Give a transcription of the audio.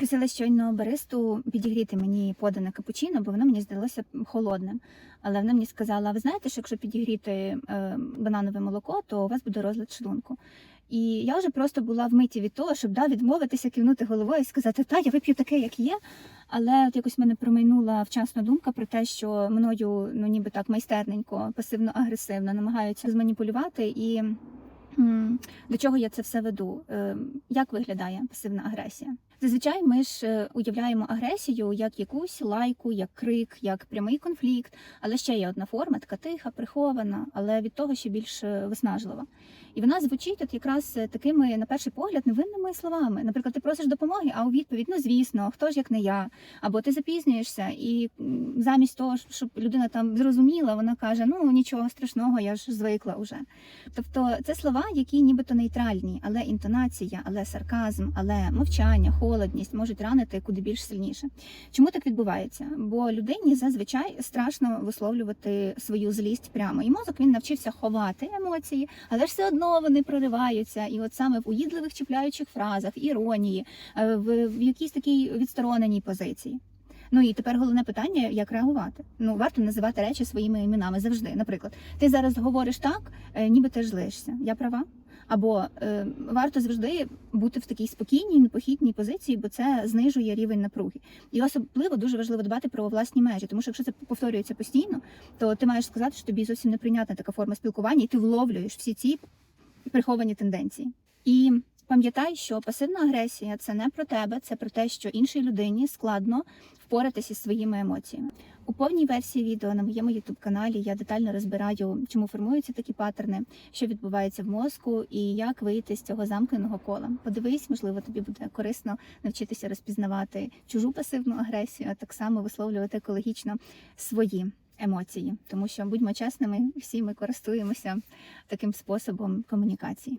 попросила щойно баристу підігріти мені подане капучино, бо воно мені здалося холодним. Але вона мені сказала: ви знаєте, що якщо підігріти е, бананове молоко, то у вас буде розлад шлунку. І я вже просто була в миті від того, щоб да, відмовитися, кивнути головою і сказати, та я вип'ю таке, як є. Але от якось мене промайнула вчасна думка про те, що мною ну ніби так майстерненько, пасивно-агресивно намагаються зманіпулювати і. До чого я це все веду? Е, Як виглядає пасивна агресія? Зазвичай ми ж е, уявляємо агресію як якусь лайку, як крик, як прямий конфлікт. Але ще є одна форма, така тиха, прихована, але від того ще більш е, виснажлива. І вона звучить от якраз е, такими, на перший погляд, невинними словами. Наприклад, ти просиш допомоги, а у відповідь ну звісно, хто ж як не я. Або ти запізнюєшся, і замість того, щоб людина там зрозуміла, вона каже: Ну нічого страшного, я ж звикла уже. Тобто це слова, які нібито нейтральні, але інтонація, але сарказм, але мовчання, холодність можуть ранити куди більш сильніше. Чому так відбувається? Бо людині зазвичай страшно висловлювати свою злість прямо. І мозок він навчився ховати емоції, але ж все одно вони прориваються. І от саме в уїдливих чіпляючих фразах, іронії, е, в, в якійсь такій відстороненій позиції. Ну і тепер головне питання, як реагувати. Ну варто називати речі своїми іменами завжди. Наприклад, ти зараз говориш так, е, ніби ти ж злишся. Я права? Або е, варто завжди бути в такій спокійній, непохідній позиції, бо це знижує рівень напруги. І особливо дуже важливо дбати про власні межі, тому що якщо це повторюється постійно, то ти маєш сказати, що тобі зовсім неприйнятна така форма спілкування, і ти вловлюєш всі ці приховані тенденції. І пам'ятай, що пасивна агресія це не про тебе, це про те, що іншій людині складно впоратися зі своїми емоціями. У повній версії відео на моєму youtube каналі я детально розбираю, чому формуються такі паттерни, що відбувається в мозку, і як вийти з цього замкненого кола. Подивись, можливо, тобі буде корисно навчитися розпізнавати чужу пасивну агресію, а так само висловлювати екологічно свої емоції, тому що будьмо чесними, всі ми користуємося таким способом комунікації.